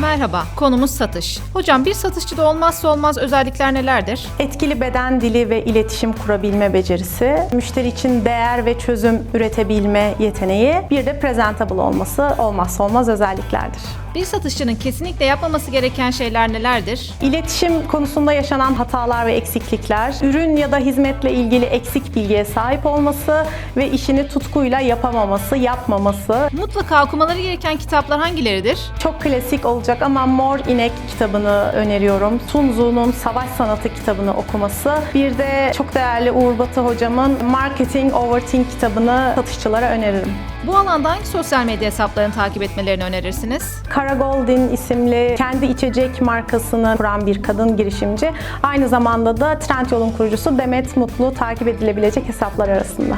Merhaba, konumuz satış. Hocam bir satışçıda olmazsa olmaz özellikler nelerdir? Etkili beden dili ve iletişim kurabilme becerisi, müşteri için değer ve çözüm üretebilme yeteneği, bir de presentable olması olmazsa olmaz özelliklerdir. Bir satışçının kesinlikle yapmaması gereken şeyler nelerdir? İletişim konusunda yaşanan hatalar ve eksiklikler, ürün ya da hizmetle ilgili eksik bilgiye sahip olması ve işini tutkuyla yapamaması, yapmaması. Mutlaka okumaları gereken kitaplar hangileridir? Çok klasik olacak ama Mor İnek kitabını öneriyorum. Sun Tzu'nun Savaş Sanatı kitabını okuması. Bir de çok değerli Uğur Batı hocamın Marketing Overthink kitabını satışçılara öneririm. Bu alanda hangi sosyal medya hesaplarını takip etmelerini önerirsiniz? Kara Goldin isimli kendi içecek markasını kuran bir kadın girişimci. Aynı zamanda da Trendyol'un kurucusu Demet Mutlu takip edilebilecek hesaplar arasında.